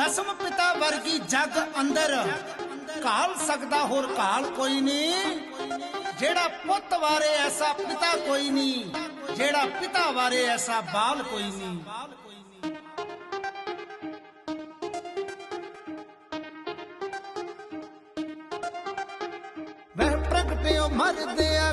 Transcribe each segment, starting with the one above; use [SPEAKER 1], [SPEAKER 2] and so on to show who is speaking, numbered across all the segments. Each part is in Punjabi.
[SPEAKER 1] ਦਸਮ ਪਿਤਾ ਵਰਗੀ ਜਗ ਅੰਦਰ ਕਾਲ ਸਕਦਾ ਹੋਰ ਕਾਲ ਕੋਈ ਨਹੀਂ। ਜਿਹੜਾ ਪੁੱਤ ਵਾਰੇ ਐਸਾ ਪਿਤਾ ਕੋਈ ਨਹੀਂ, ਜਿਹੜਾ ਪਿਤਾ ਵਾਰੇ ਐਸਾ ਬਾਲ ਕੋਈ ਨਹੀਂ। ਵਹਿ ਪ੍ਰਗਟਿਓ ਮਰਦੇ ਆ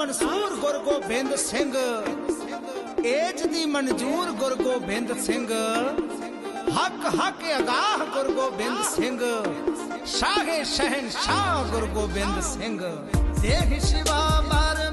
[SPEAKER 1] ਮਨਸੂਰ ਗੁਰ ਗੋਬਿੰਦ ਸਿੰਘ। ਏਜ ਦੀ ਮਨਜੂਰ ਗੁਰ ਗੋਬਿੰਦ ਸਿੰਘ। ਹੱਕ ਹੱਕ ਅਗਾਹ ਗੁਰ ਗੋਬਿੰਦ ਸਿੰਘ। ਸ਼ਾਹੇ ਸ਼ਹਿਨਸ਼ਾਹ ਗੁਰ ਗੋਬਿੰਦ ਸਿੰਘ। ਦੇਹ ਸ਼ਿਵਾ ਮਰ